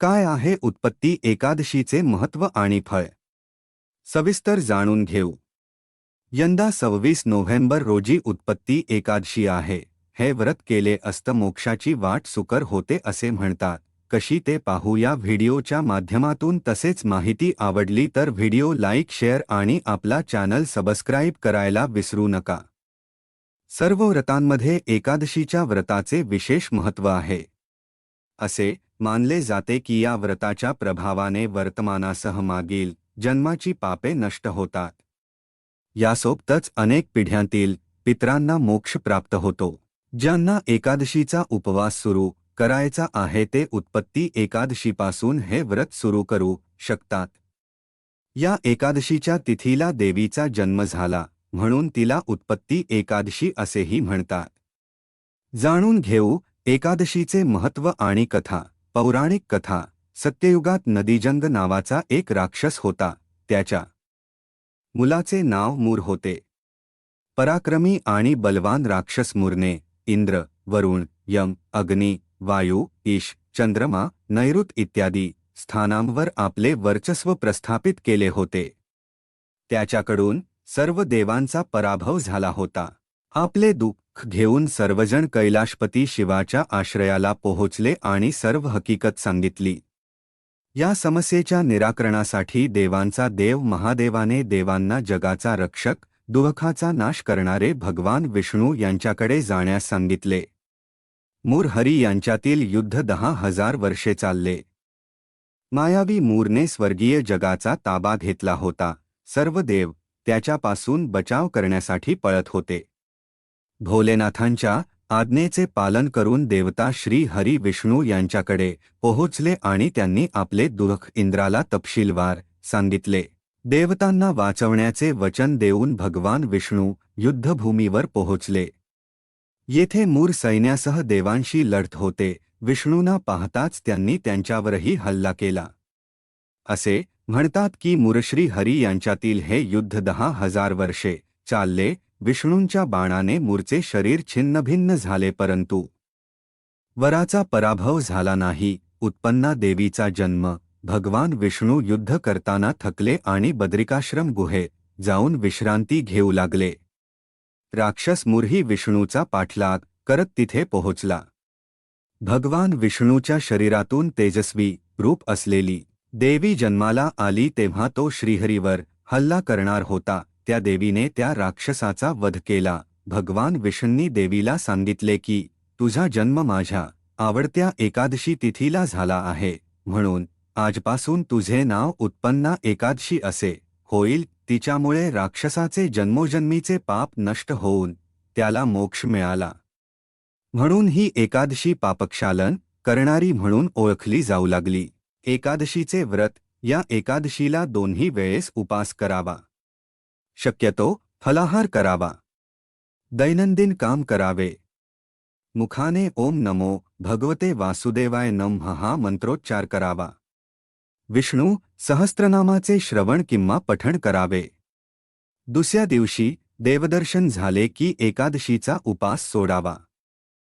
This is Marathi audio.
काय आहे उत्पत्ती एकादशीचे महत्त्व आणि फळ? सविस्तर जाणून घेऊ. यंदा सव्वीस नोव्हेंबर रोजी उत्पत्ती एकादशी आहे. हे व्रत केले असतं मोक्षाची वाट सुकर होते असे म्हणतात. कशी ते पाहू या व्हिडिओच्या माध्यमातून तसेच माहिती आवडली तर व्हिडिओ लाईक शेअर आणि आपला चॅनल सबस्क्राईब करायला विसरू नका. सर्व व्रतांमध्ये एकादशीच्या व्रताचे विशेष महत्त्व आहे. असे मानले जाते की या व्रताच्या प्रभावाने वर्तमानासह मागील जन्माची पापे नष्ट होतात. यासोबतच अनेक पिढ्यांतील पित्रांना मोक्ष प्राप्त होतो. ज्यांना एकादशीचा उपवास सुरू करायचा आहे ते उत्पत्ती एकादशीपासून हे व्रत सुरू करू शकतात. या एकादशीच्या तिथीला देवीचा जन्म झाला म्हणून तिला उत्पत्ती एकादशी असेही म्हणतात. जाणून घेऊ एकादशीचे महत्त्व आणि कथा. पौराणिक कथा सत्ययुगात नदीजंग नावाचा एक राक्षस होता. त्याच्या मुलाचे नाव मूर होते. पराक्रमी आणि बलवान राक्षस मूरने इंद्र वरुण यम अग्नी वायू ईश चंद्रमा नैऋत इत्यादी स्थानांवर आपले वर्चस्व प्रस्थापित केले होते. त्याच्याकडून सर्व देवांचा पराभव झाला होता. आपले दुःख घेऊन सर्वजण कैलाशपती शिवाच्या आश्रयाला पोहोचले आणि सर्व हकीकत सांगितली. या समस्येच्या निराकरणासाठी देवांचा देव महादेवाने देवांना जगाचा रक्षक दुःखाचा नाश करणारे भगवान विष्णू यांच्याकडे जाण्यास सांगितले. मूरहरी यांच्यातील युद्ध दहा हजार वर्षे चालले. मायावी मूरने स्वर्गीय जगाचा ताबा घेतला होता. सर्व देव त्याच्यापासून बचाव करण्यासाठी पळत होते. भोलेनाथांच्या आज्ञेचे पालन करून देवता श्री हरी विष्णू यांच्याकडे पोहोचले आणि त्यांनी आपले दुःख इंद्राला तपशीलवार सांगितले. देवतांना वाचवण्याचे वचन देऊन भगवान विष्णू युद्धभूमीवर पोहोचले. येथे मूर सैन्यासह देवांशी लढत होते. विष्णूंना पाहताच त्यांनी त्यांच्यावरही हल्ला केला. असे म्हणतात की मुरश्री हरी यांच्यातील हे युद्ध दहा हजार वर्षे चालले विष्णूंच्या बाणाने मूरचे शरीर छिन्नभिन्न झाले परंतु वराचा पराभव झाला नाही. उत्पन्ना देवीचा जन्म. भगवान विष्णू युद्ध करताना थकले आणि बद्रिकाश्रम गुहे जाऊन विश्रांती घेऊ लागले. राक्षस मुरही विष्णूचा पाठलाग करत तिथे पोहोचला. भगवान विष्णूच्या शरीरातून तेजस्वी रूप असलेली देवी जन्माला आली तेव्हा तो श्रीहरीवर हल्ला करणार होता. त्या देवीने त्या राक्षसाचा वध केला. भगवान विष्णूंनी देवीला सांगितले की तुझा जन्म माझ्या आवडत्या एकादशी तिथीला झाला आहे. म्हणून आजपासून तुझे नाव उत्पन्ना एकादशी असे. होईल तिच्यामुळे राक्षसाचे जन्मोजन्मीचे पाप नष्ट होऊन त्याला मोक्ष मिळाला. म्हणून ही एकादशी पापक्षालन करणारी म्हणून ओळखली जाऊ लागली. एकादशीचे व्रत या एकादशीला दोन्ही वेळेस उपास करावा. शक्यतो फलाहार करावा. दैनंदिन काम करावे. मुखाने ओम नमो भगवते वासुदेवाय नम हा मंत्रोच्चार करावा. विष्णू सहस्त्रनामाचे श्रवण किंवा पठण करावे. दुसऱ्या दिवशी देवदर्शन झाले की एकादशीचा उपास सोडावा.